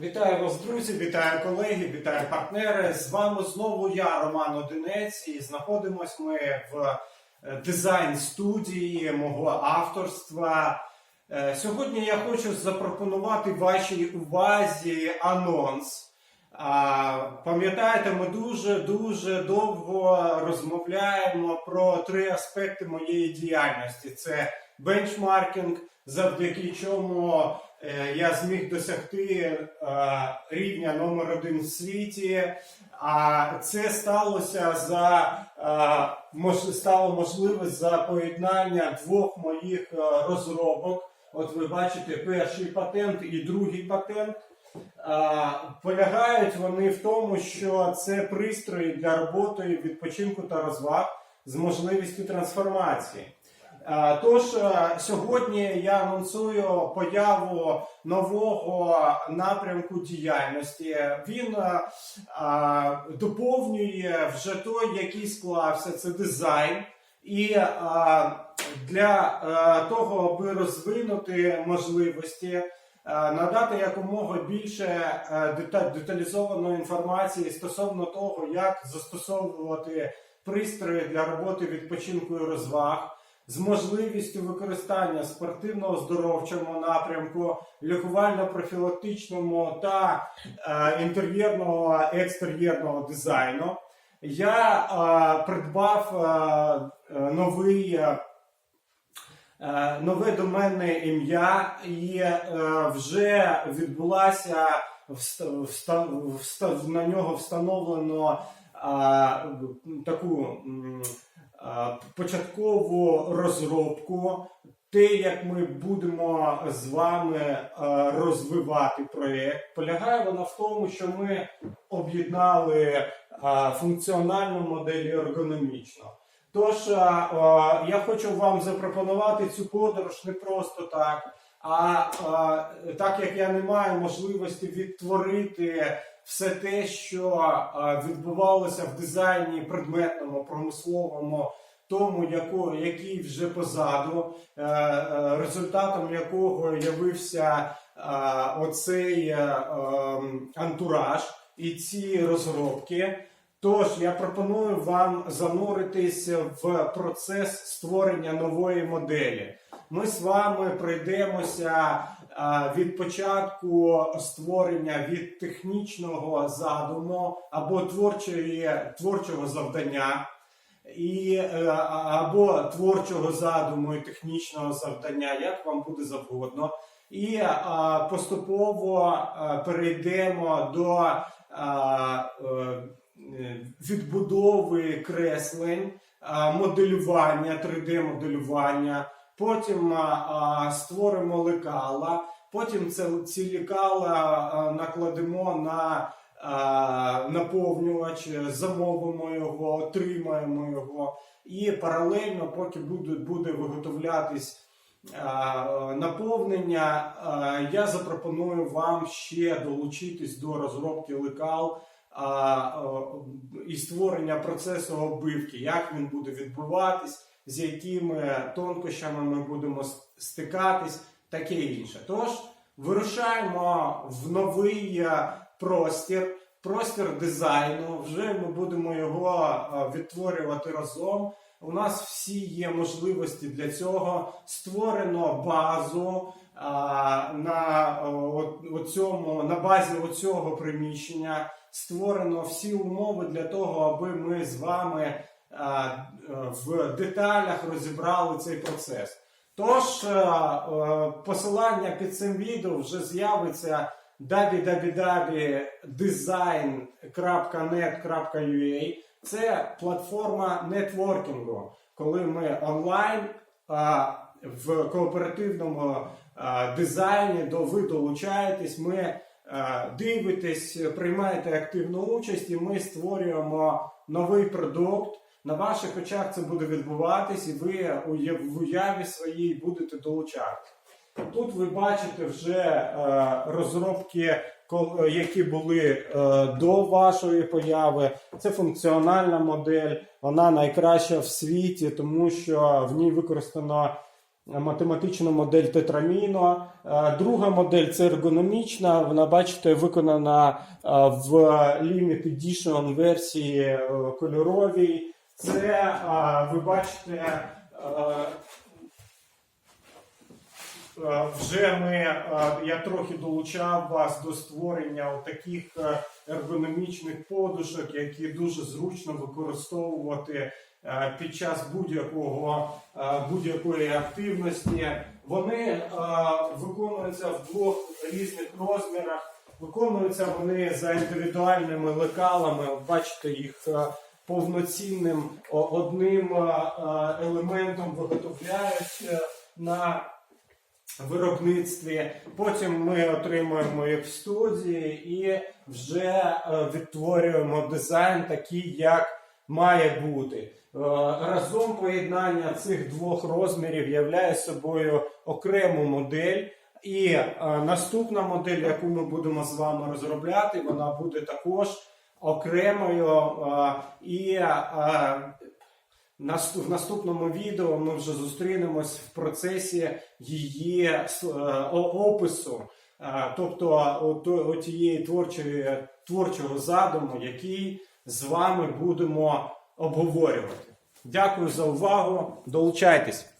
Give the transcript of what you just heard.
Вітаю вас, друзі, вітаю колеги, вітаю партнери. З вами знову я, Роман Одинець, і знаходимось ми в е, дизайн-студії мого авторства. Е, Сьогодні я хочу запропонувати вашій увазі анонс. Пам'ятаєте, ми дуже дуже довго розмовляємо про три аспекти моєї діяльності: це бенчмаркінг, завдяки чому я зміг досягти е, рівня номер один в світі. А це сталося за е, стало можливе за поєднання двох моїх е, розробок. От ви бачите, перший патент і другий патент. Полягають вони в тому, що це пристрої для роботи, відпочинку та розваг з можливістю трансформації. А, Тож е, сьогодні я анонсую появу нового напрямку діяльності. Він е, доповнює вже той, який склався, це дизайн. І для е, того, аби розвинути можливості, е, надати якомога більше е, деталізованої інформації стосовно того, як застосовувати пристрої для роботи відпочинку і розваг. З можливістю використання спортивно-оздоровчому напрямку, лікувально-профілактичному та е, інтер'єрного екстер'єрного дизайну. Я е, придбав е, е, новий, е, е, нове доменне ім'я, і е, вже відбулася на нього встановлено таку початкову розробку. Те, як ми будемо з вами е, розвивати проєкт, полягає вона в тому, що ми об'єднали функціональну модель і ергономічну. Тож я хочу вам запропонувати цю подорож не просто так, а так як я не маю можливості відтворити все те, що відбувалося в дизайні предметному, промисловому. Тому, який вже позаду, е, е, результатом якого явився оцей е, ем, антураж і ці розробки. Тож я пропоную вам зануритись в процес створення нової моделі. Ми з вами пройдемося від початку створення від технічного задуму або творчої, творчого завдання. І е, або творчого задуму і технічного завдання, як вам буде завгодно. І а, поступово перейдемо до е, е, відбудови креслень, моделювання, 3D-моделювання. Потім а, створимо лекала, потім це, ці лекала а, накладемо на а, наповнювач, замовимо його, отримаємо його. І паралельно, поки буде, буде виготовлятись а, наповнення, а, я запропоную вам ще долучитись до розробки лекал і створення процесу оббивки, як він буде відбуватись, з якими тонкощами ми будемо стикатись, таке інше. Тож вирушаємо в новий е, простір, простір дизайну. Вже ми будемо його е, відтворювати разом. У нас всі є можливості для цього. Створено базу а, на, е, о- оцьому, на базі оцього приміщення. Створено всі умови для того, аби ми з вами е, в деталях розібрали цей процес. Тож е, е, посилання під цим відео вже з'явиться www.design.net.ua Це платформа нетворкінгу, коли ми онлайн в кооперативному дизайні до ви долучаєтесь, ми дивитесь, приймаєте активну участь, і ми створюємо новий продукт. На ваших очах це буде відбуватись, і ви в уяві своїй будете долучати. Тут ви бачите вже е, розробки, е, які були е, до вашої появи. Це функціональна модель, вона найкраща в світі, тому що в ній використано математичну модель тетраміно. Е, Друга модель це ергономічна. Вона, бачите, виконана е, в Limited Edition версії кольоровій. Це ви бачите. Вже ми, я трохи долучав вас до створення таких ергономічних подушок, які дуже зручно використовувати під час будь-якого будь-якої активності. Вони виконуються в двох різних розмірах. Виконуються вони за індивідуальними лекалами. Бачите їх повноцінним одним елементом виготовляють е, на виробництві. Потім ми отримуємо їх в студії і вже е, відтворюємо дизайн такий, як має бути. Е, Разом поєднання цих двох розмірів являє собою окрему модель. І наступна модель, яку ми будемо з вами розробляти, вона буде також окремою. е, і е, В наступному відео ми вже зустрінемось в процесі її е, опису, тобто отієї творчої, творчого задуму, який з вами будемо обговорювати. Дякую за увагу. Долучайтесь!